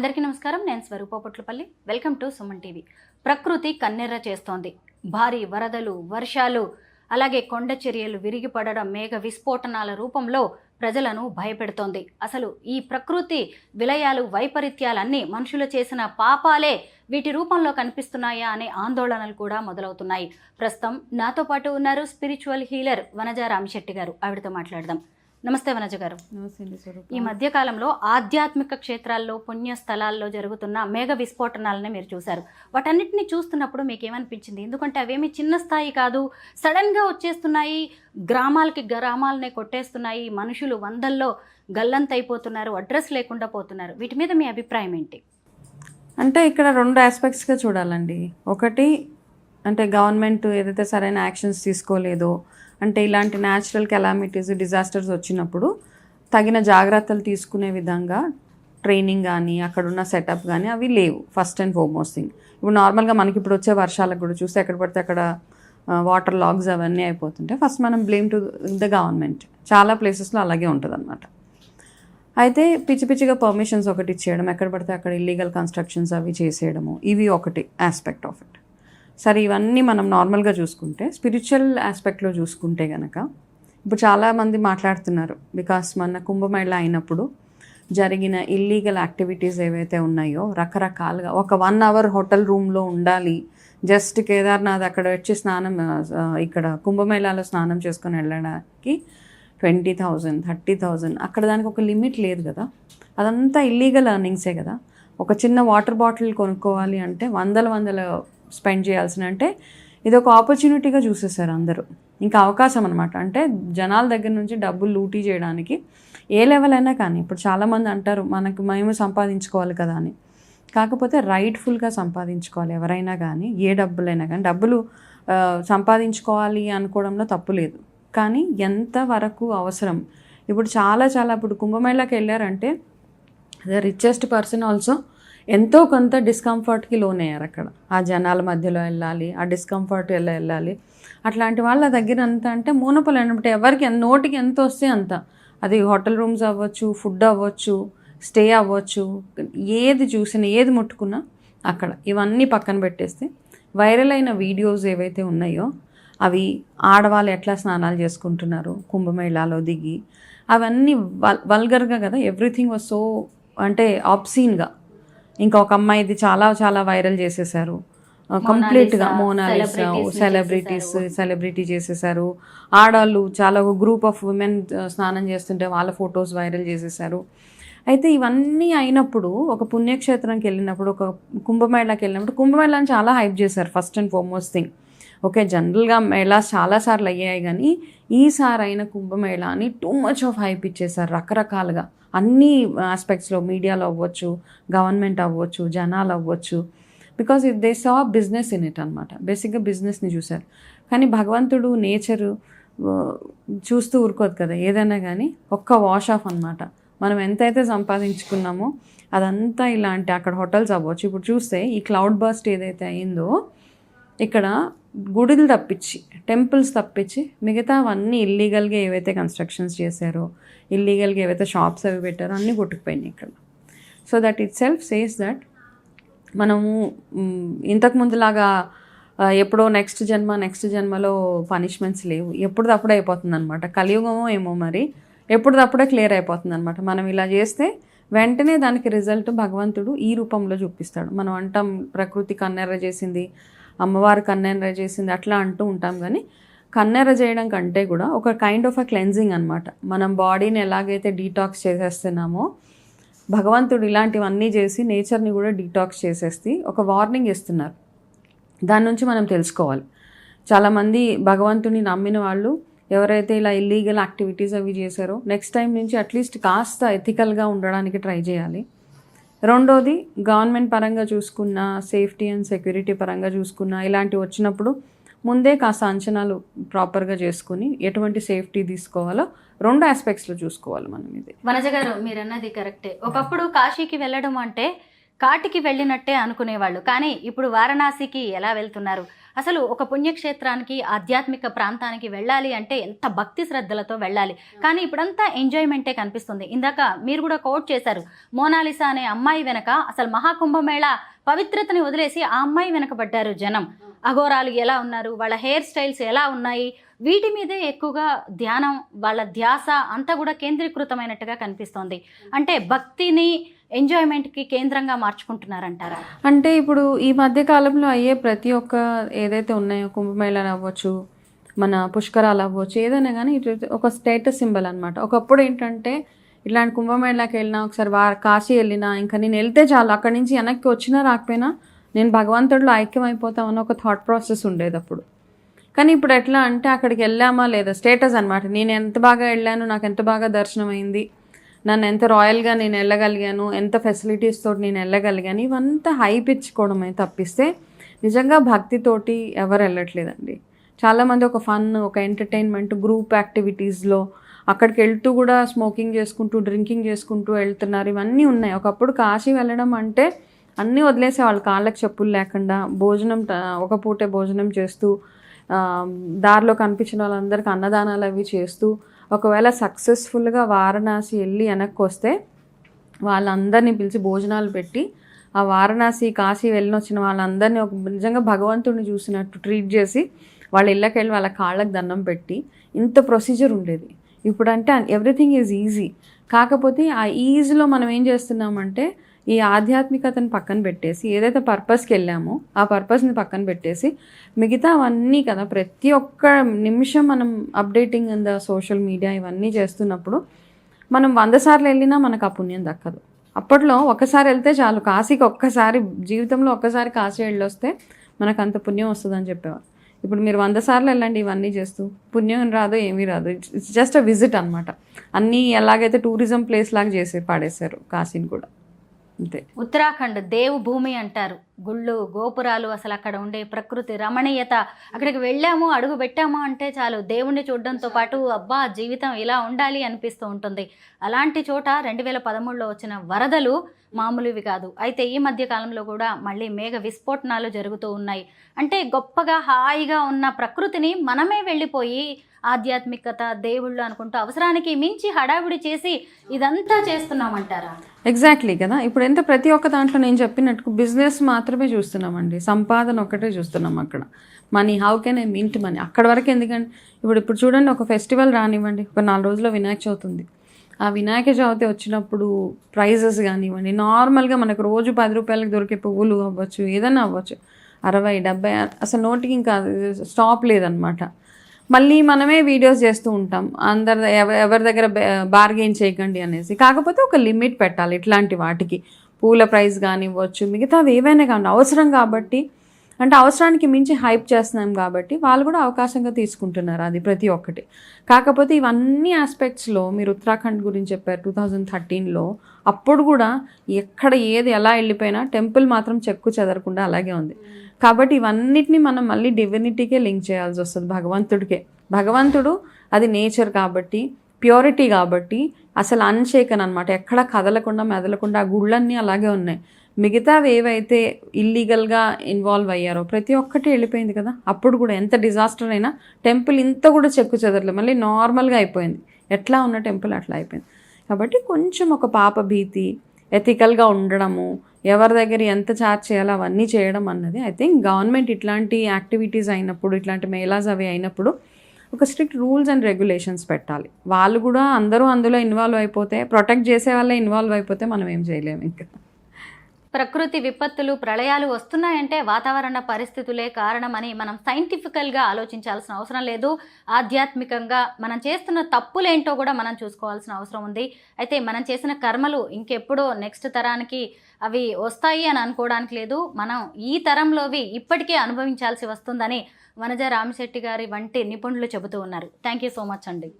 అందరికీ నమస్కారం. నేను Swarupa Patlapalli welcome to Suman TV. ప్రకృతి కన్నెర్ర చేస్తోంది. భారీ వరదలు వర్షాలు అలాగే కొండ చర్యలు విరిగిపడడం మేఘ విస్ఫోటనాల రూపంలో ప్రజలను భయపెడుతోంది. అసలు ఈ ప్రకృతి విలయాలు వైపరీత్యాలన్నీ మనుషులు చేసిన పాపాలే వీటి రూపంలో కనిపిస్తున్నాయా అనే ఆందోళనలు కూడా మొదలవుతున్నాయి. ప్రస్తుతం నాతో పాటు ఉన్నారు స్పిరిచువల్ హీలర్ వనజ రామశెట్టి గారు. ఆవిడతో మాట్లాడదాం. నమస్తే వనజ గారు. నమస్తే అండి స్వరూప. ఈ మధ్య కాలంలో ఆధ్యాత్మిక క్షేత్రాల్లో పుణ్య స్థలాల్లో జరుగుతున్న మేఘ విస్ఫోటనాలని మీరు చూశారు. వాటన్నిటిని చూస్తున్నప్పుడు మీకు ఏమనిపించింది ఎందుకంటే అవేమి చిన్న స్థాయి కాదు సడన్గా వచ్చేస్తున్నాయి గ్రామాలకి గ్రామాలనే కొట్టేస్తున్నాయి మనుషులు వందల్లో గల్లంతైపోతున్నారు అడ్రస్ లేకుండా పోతున్నారు. వీటి మీద మీ అభిప్రాయం ఏంటి? అంటే ఇక్కడ రెండు ఆస్పెక్ట్స్గా చూడాలండి. ఒకటి అంటే గవర్నమెంట్ ఏదైతే సరైన యాక్షన్స్ తీసుకోలేదో అంటే ఇలాంటి న్యాచురల్ కెలామిటీస్ డిజాస్టర్స్ వచ్చినప్పుడు తగిన జాగ్రత్తలు తీసుకునే విధంగా ట్రైనింగ్ కానీ అక్కడున్న సెటప్ కానీ అవి లేవు ఫస్ట్ అండ్ ఫోర్మోస్ట్ థింగ్ ఇప్పుడు నార్మల్గా మనకి ఇప్పుడు వచ్చే వర్షాలకు కూడా చూస్తే ఎక్కడ పడితే అక్కడ వాటర్ లాగ్స్ అవన్నీ అయిపోతుంటాయి ఫస్ట్ మనం బ్లేమ్ టు ద గవర్నమెంట్ చాలా ప్లేసెస్లో అలాగే ఉంటుంది అయితే పిచ్చి పిచ్చిగా పర్మిషన్స్ ఒకటి ఇచ్చేయడం ఎక్కడ పడితే అక్కడ ఇల్లీగల్ కన్స్ట్రక్షన్స్ అవి చేసేయడము ఇవి ఒకటి ఆస్పెక్ట్ ఆఫ్ ఇట్ సరే ఇవన్నీ మనం నార్మల్గా చూసుకుంటే స్పిరిచువల్ ఆస్పెక్ట్లో చూసుకుంటే గనక ఇప్పుడు చాలామంది మాట్లాడుతున్నారు. బికాస్ మన కుంభమేళ అయినప్పుడు జరిగిన ఇల్లీగల్ యాక్టివిటీస్ ఏవైతే ఉన్నాయో రకరకాలుగా ఒక వన్ అవర్ హోటల్ రూమ్లో ఉండాలి. జస్ట్ కేదార్నాథ్ అక్కడ వచ్చి స్నానం ఇక్కడ కుంభమేళాలో స్నానం చేసుకొని వెళ్ళడానికి ట్వంటీ థౌజండ్ థర్టీ థౌజండ్ అక్కడ దానికి ఒక లిమిట్ లేదు కదా. అదంతా ఇల్లీగల్ ఎర్నింగ్సే కదా. ఒక చిన్న వాటర్ బాటిల్ కొనుక్కోవాలి అంటే వందల వందల స్పెండ్ చేయాల్సిన అంటే ఇది ఒక ఆపర్చునిటీగా చూసేసారు అందరూ. ఇంకా అవకాశం అనమాట అంటే జనాల దగ్గర నుంచి డబ్బులు లూటీ చేయడానికి ఏ లెవెల్ అయినా కానీ ఇప్పుడు చాలామంది అంటారు మనకు మేము సంపాదించుకోవాలి కదా అని. కాకపోతే రైట్ఫుల్గా సంపాదించుకోవాలి ఎవరైనా కానీ ఏ డబ్బులైనా కానీ. డబ్బులు సంపాదించుకోవాలి అనుకోవడంలో తప్పు లేదు. కానీ ఎంతవరకు అవసరం? ఇప్పుడు చాలా చాలా ఇప్పుడు కుంభమేళాకి వెళ్ళారంటే ద రిచెస్ట్ పర్సన్ ఆల్సో ఎంతో కొంత డిస్కంఫర్ట్కి లోనయ్యారు అక్కడ. ఆ జనాల మధ్యలో వెళ్ళాలి ఆ డిస్కంఫర్ట్ ఎలా వెళ్ళాలి అట్లాంటి వాళ్ళ దగ్గర అంత అంటే మూనపలు అంటే ఎవరికి నోటికి ఎంత వస్తే అంత. అది హోటల్ రూమ్స్ అవ్వచ్చు ఫుడ్ అవ్వచ్చు స్టే అవ్వచ్చు ఏది చూసినా ఏది ముట్టుకున్నా అక్కడ. ఇవన్నీ పక్కన పెట్టేస్తే వైరల్ అయిన వీడియోస్ ఏవైతే ఉన్నాయో అవి ఆడవాళ్ళు ఎట్లా స్నానాలు చేసుకుంటున్నారు కుంభమేళాలో దిగి అవన్నీ వల్ వల్గర్గా కదా ఎవ్రీథింగ్ వాజ్ సో అంటే ఆప్సీన్గా ఇంకా ఒక అమ్మాయిది చాలా చాలా వైరల్ చేసేసారు. కంప్లీట్గా మోనాలిసా సెలబ్రిటీస్ సెలబ్రిటీ చేసేసారు. ఆడవాళ్ళు చాలా ఒక గ్రూప్ ఆఫ్ ఉమెన్ స్నానం చేస్తుంటే వాళ్ళ ఫొటోస్ వైరల్ చేసేసారు. అయితే ఇవన్నీ అయినప్పుడు ఒక పుణ్యక్షేత్రంకి వెళ్ళినప్పుడు ఒక కుంభమేళాకి వెళ్ళినప్పుడు కుంభమేళాని చాలా హైప్ చేశారు first and foremost thing okay జనరల్గా మేళాస్ చాలాసార్లు అయ్యాయి కానీ ఈసారి అయిన కుంభమేళాని టూ మచ్ ఆఫ్ హైప్ ఇచ్చేసారు రకరకాలుగా. అన్ని ఆస్పెక్ట్స్లో మీడియాలో అవ్వచ్చు గవర్నమెంట్ అవ్వచ్చు జనాలు అవ్వచ్చు. Because it they saw business in it అనమాట బేసిక్గా బిజినెస్ని చూశారు కానీ భగవంతుడు నేచరు చూస్తూ ఊరుకోదు కదా. ఏదైనా కానీ ఒక్క వాష్ ఆఫ్ అనమాట మనం ఎంతైతే సంపాదించుకున్నామో అదంతా ఇలాంటి అక్కడ హోటల్స్ అవ్వచ్చు. ఇప్పుడు చూస్తే ఈ క్లౌడ్ బస్ట్ ఏదైతే అయిందో ఇక్కడ గుడులు తప్పించి టెంపుల్స్ తప్పించి మిగతావన్నీ ఇల్లీగల్గా ఏవైతే కన్స్ట్రక్షన్స్ చేశారో ఇల్లీగల్గా ఏవైతే షాప్స్ అవి పెట్టారో అన్నీ కొట్టుకుపోయినాయి ఇక్కడ. So that itself says that మనము ఇంతకు ముందులాగా ఎప్పుడో నెక్స్ట్ జన్మ నెక్స్ట్ జన్మలో పనిష్మెంట్స్ లేవు. ఎప్పుడుదప్పుడే అయిపోతుంది అనమాట కలియుగమో ఏమో మరి ఎప్పుడుదప్పుడే క్లియర్ అయిపోతుంది అనమాట మనం ఇలా చేస్తే వెంటనే దానికి రిజల్ట్ భగవంతుడు ఈ రూపంలో చూపిస్తాడు. మనం అంటాం ప్రకృతి కన్నెర్ర చేసింది అమ్మవారు కన్నెర్ర చేసింది అట్లా అంటూ ఉంటాం కానీ కన్నెర్ర చేయడం కంటే కూడా ఒక కైండ్ ఆఫ్ అ క్లెన్జింగ్ అనమాట మనం బాడీని ఎలాగైతే డీటాక్స్ చేసేస్తున్నామో భగవంతుడు ఇలాంటివన్నీ చేసి నేచర్ని కూడా డీటాక్స్ చేసేసి ఒక వార్నింగ్ ఇస్తున్నారు. దాని నుంచి మనం తెలుసుకోవాలి. చాలామంది భగవంతుని నమ్మిన వాళ్ళు ఎవరైతే ఇలా ఇల్లీగల్ యాక్టివిటీస్ అవి చేశారో నెక్స్ట్ టైం నుంచి అట్లీస్ట్ కాస్త ఎథికల్గా ఉండడానికి ట్రై చేయాలి. రెండోది గవర్నమెంట్ పరంగా చూసుకున్న సేఫ్టీ అండ్ సెక్యూరిటీ పరంగా చూసుకున్న ఇలాంటివి వచ్చినప్పుడు ముందే కాస్త అంచనాలు ప్రాపర్గా చేసుకుని ఎటువంటి సేఫ్టీ తీసుకోవాలో రెండు ఆస్పెక్ట్స్లో చూసుకోవాలి మనం ఇది. వనజ గారు మీరు అన్నది కరెక్టే ఒకప్పుడు కాశీకి వెళ్ళడం అంటే కాటికి వెళ్ళినట్టే అనుకునేవాళ్ళు. కానీ ఇప్పుడు వారణాసికి ఎలా వెళ్తున్నారు? అసలు ఒక పుణ్యక్షేత్రానికి ఆధ్యాత్మిక ప్రాంతానికి వెళ్ళాలి అంటే ఎంత భక్తి శ్రద్ధలతో వెళ్ళాలి. కానీ ఇప్పుడంతా ఎంజాయ్మెంటే కనిపిస్తుంది. ఇందాక మీరు కూడా కోట్ చేశారు మోనాలిసా అనే అమ్మాయి వెనక అసలు మహాకుంభమేళ పవిత్రతని వదిలేసి ఆ అమ్మాయి వెనకబడ్డారు జనం. అఘోరాలు ఎలా ఉన్నారు? వాళ్ళ హెయిర్ స్టైల్స్ ఎలా ఉన్నాయి? వీటి మీదే ఎక్కువగా ధ్యానం వాళ్ళ ధ్యాస అంతా కూడా కేంద్రీకృతమైనట్టుగా కనిపిస్తోంది. అంటే భక్తిని ఎంజాయ్మెంట్కి కేంద్రంగా మార్చుకుంటున్నారంటారా? అంటే ఇప్పుడు ఈ మధ్య కాలంలో అయ్యే ప్రతి ఒక్క ఏదైతే ఉన్నాయో కుంభమేళాలు అవ్వచ్చు మన పుష్కరాలు అవ్వచ్చు ఏదైనా కానీ ఇటు ఒక స్టేటస్ సింబల్ అనమాట ఒకప్పుడు ఏంటంటే ఇట్లాంటి కుంభమేళాకి వెళ్ళినా ఒకసారి వా కాశీ వెళ్ళినా ఇంకా నేను వెళ్తే చాలు అక్కడి నుంచి వెనక్కి వచ్చినా రాకపోయినా నేను భగవంతుడిలో ఐక్యం అయిపోతామన్న ఒక థాట్ ప్రాసెస్ ఉండేది అప్పుడు. కానీ ఇప్పుడు ఎట్లా అంటే అక్కడికి వెళ్ళామా లేదా స్టేటస్ అనమాట నేను ఎంత బాగా వెళ్ళాను నాకు ఎంత బాగా దర్శనం అయింది నన్ను ఎంత రాయల్గా నేను వెళ్ళగలిగాను ఎంత ఫెసిలిటీస్ తోటి నేను వెళ్ళగలిగాను ఇవంతా హైప్ ఇచ్చుకోవడమే తప్పిస్తే నిజంగా భక్తితోటి ఎవరు వెళ్ళట్లేదండి. చాలామంది ఒక ఫన్ ఒక ఎంటర్టైన్మెంట్ గ్రూప్ యాక్టివిటీస్లో అక్కడికి వెళ్తూ కూడా స్మోకింగ్ చేసుకుంటూ డ్రింకింగ్ చేసుకుంటూ వెళ్తున్నారు. ఇవన్నీ ఉన్నాయి. ఒకప్పుడు కాశీ వెళ్ళడం అంటే అన్నీ వదిలేసే వాళ్ళు. కాళ్ళకి చెప్పులు లేకుండా భోజనం ఒక పూటే భోజనం చేస్తూ దారిలో కనిపించిన వాళ్ళందరికీ అన్నదానాలు అవి చేస్తూ ఒకవేళ సక్సెస్ఫుల్గా వారణాసి వెళ్ళి వెనక్కి వస్తే వాళ్ళందరినీ పిలిచి భోజనాలు పెట్టి ఆ వారణాసి కాశీ వెళ్ళిన వచ్చిన వాళ్ళందరినీ ఒక నిజంగా భగవంతుడిని చూసినట్టు ట్రీట్ చేసి వాళ్ళ ఇళ్ళకి వెళ్ళి వాళ్ళ కాళ్ళకి దండం పెట్టి ఇంత ప్రొసీజర్ ఉండేది. ఇప్పుడంటే ఎవ్రీథింగ్ ఈజ్ ఈజీ కాకపోతే ఆ ఈజీలో మనం ఏం చేస్తున్నామంటే ఈ ఆధ్యాత్మికతను పక్కన పెట్టేసి ఏదైతే పర్పస్కి వెళ్ళామో ఆ పర్పస్ని పక్కన పెట్టేసి మిగతా అవన్నీ కదా ప్రతి ఒక్క నిమిషం మనం updating in the social media ఇవన్నీ చేస్తున్నప్పుడు మనం వంద సార్లు వెళ్ళినా మనకు ఆ పుణ్యం దక్కదు. అప్పట్లో ఒక్కసారి వెళ్తే చాలు కాశీకి ఒక్కసారి జీవితంలో ఒక్కసారి కాశీ వెళ్ళొస్తే మనకు అంత పుణ్యం వస్తుందని చెప్పేవారు. ఇప్పుడు మీరు వంద సార్లు వెళ్ళండి ఇవన్నీ చేస్తూ పుణ్యం రాదు ఏమీ రాదు. ఇట్స్ జస్ట్ అ విజిట్ అనమాట అన్నీ ఎలాగైతే టూరిజం ప్లేస్ లాగా చేసి పాడేశారు కాశీని కూడా. అంతే. ఉత్తరాఖండ్ దేవు భూమి అంటారు. గుళ్ళు గోపురాలు అసలు అక్కడ ఉండే ప్రకృతి రమణీయత. అక్కడికి వెళ్ళాము అడుగు పెట్టాము అంటే చాలు. దేవుణ్ణి చూడడంతో పాటు అబ్బా జీవితం ఇలా ఉండాలి అనిపిస్తూ ఉంటుంది. అలాంటి చోట రెండు వేల పదమూడులో వచ్చిన వరదలు మామూలువి కాదు. అయితే ఈ మధ్య కాలంలో కూడా మళ్ళీ మేఘ విస్ఫోటనాలు జరుగుతూ ఉన్నాయి. అంటే గొప్పగా హాయిగా ఉన్న ప్రకృతిని మనమే వెళ్ళిపోయి ఆధ్యాత్మికత దేవుళ్ళు అనుకుంటూ అవసరానికి మించి హడావిడి చేసి ఇదంతా చేస్తున్నామంటారా? ఎగ్జాక్ట్లీ కదా. ఇప్పుడు ఎంత ప్రతి ఒక్క దాంట్లో నేను చెప్పినట్టు బిజినెస్ మాత్రమే చూస్తున్నామండి. సంపాదన ఒకటే చూస్తున్నాం అక్కడ. Money how can I mint money అక్కడ వరకు ఎందుకంటే ఇప్పుడు ఇప్పుడు చూడండి ఒక ఫెస్టివల్ రానివ్వండి. ఒక నాలుగు రోజుల్లో వినాయక చవితి ఉంది. ఆ వినాయక చవితి వచ్చినప్పుడు ప్రైజెస్ కానివ్వండి నార్మల్గా మనకు రోజు పది రూపాయలకు దొరికే పువ్వులు అవ్వచ్చు ఏదైనా అవ్వచ్చు. అరవై డెబ్బై అసలు నోటికి ఇంకా స్టాప్ లేదనమాట మళ్ళీ మనమే వీడియోస్ చేస్తూ ఉంటాం. అందరి ఎవరి దగ్గర బార్గెయిన్ చేయకండి అనేసి. కాకపోతే ఒక లిమిట్ పెట్టాలి ఇట్లాంటి వాటికి. పూల ప్రైస్ కానివ్వచ్చు మిగతావి ఏవైనా కానీ అవసరం కాబట్టి అంటే అవసరానికి మించి హైప్ చేస్తున్నాం కాబట్టి వాళ్ళు కూడా అవకాశంగా తీసుకుంటున్నారు అది ప్రతి ఒక్కటి. కాకపోతే ఇవన్నీ ఆస్పెక్ట్స్లో మీరు ఉత్తరాఖండ్ గురించి చెప్పారు టూ థౌజండ్ థర్టీన్లో అప్పుడు కూడా ఎక్కడ ఏది ఎలా వెళ్ళిపోయినా టెంపుల్ మాత్రం చెక్కు చెదరకుండా అలాగే ఉంది. కాబట్టి ఇవన్నిటిని మనం మళ్ళీ డివినిటీకే లింక్ చేయాల్సి వస్తుంది భగవంతుడికే. భగవంతుడు అది నేచర్ కాబట్టి ప్యూరిటీ కాబట్టి అసలు అన్షేకన్ అనమాట ఎక్కడ కదలకుండా మెదలకుండా ఆ గుళ్ళన్నీ అలాగే ఉన్నాయి. మిగతావి ఏవైతే ఇల్లీగల్గా ఇన్వాల్వ్ అయ్యారో ప్రతి ఒక్కటి వెళ్ళిపోయింది కదా. అప్పుడు కూడా ఎంత డిజాస్టర్ అయినా టెంపుల్ ఇంత కూడా చెక్కు చెదరలేదు. మళ్ళీ నార్మల్గా అయిపోయింది. ఎట్లా ఉన్న టెంపుల్ అట్లా అయిపోయింది. కాబట్టి కొంచెం ఒక పాప భీతి ఎథికల్గా ఉండడము ఎవరి దగ్గర ఎంత ఛార్జ్ చేయాలో అవన్నీ చేయడం అన్నది ఐ థింక్ గవర్నమెంట్ ఇట్లాంటి యాక్టివిటీస్ అయినప్పుడు ఇట్లాంటి మేళాస్ అవి అయినప్పుడు ఒక స్ట్రిక్ట్ రూల్స్ అండ్ రెగ్యులేషన్స్ పెట్టాలి. వాళ్ళు కూడా అందరూ అందులో ఇన్వాల్వ్ అయిపోతే ప్రొటెక్ట్ చేసే వాళ్ళే ఇన్వాల్వ్ అయిపోతే మనం ఏం చేయలేము ఇంకా. ప్రకృతి విపత్తులు ప్రళయాలు వస్తున్నాయంటే వాతావరణ పరిస్థితులే కారణమని మనం సైంటిఫికల్గా ఆలోచించాల్సిన అవసరం లేదు. ఆధ్యాత్మికంగా మనం చేస్తున్న తప్పులేంటో కూడా మనం చూసుకోవాల్సిన అవసరం ఉంది. అయితే మనం చేసిన కర్మలు ఇంకెప్పుడో నెక్స్ట్ తరానికి అవి వస్తాయి అని అనుకోవడానికి లేదు. మనం ఈ తరంలోవి ఇప్పటికే అనుభవించాల్సి వస్తుందని వనజ రామశెట్టి గారి వంటి నిపుణులు చెబుతూ ఉన్నారు. థ్యాంక్ యూ సో మచ్ అండి.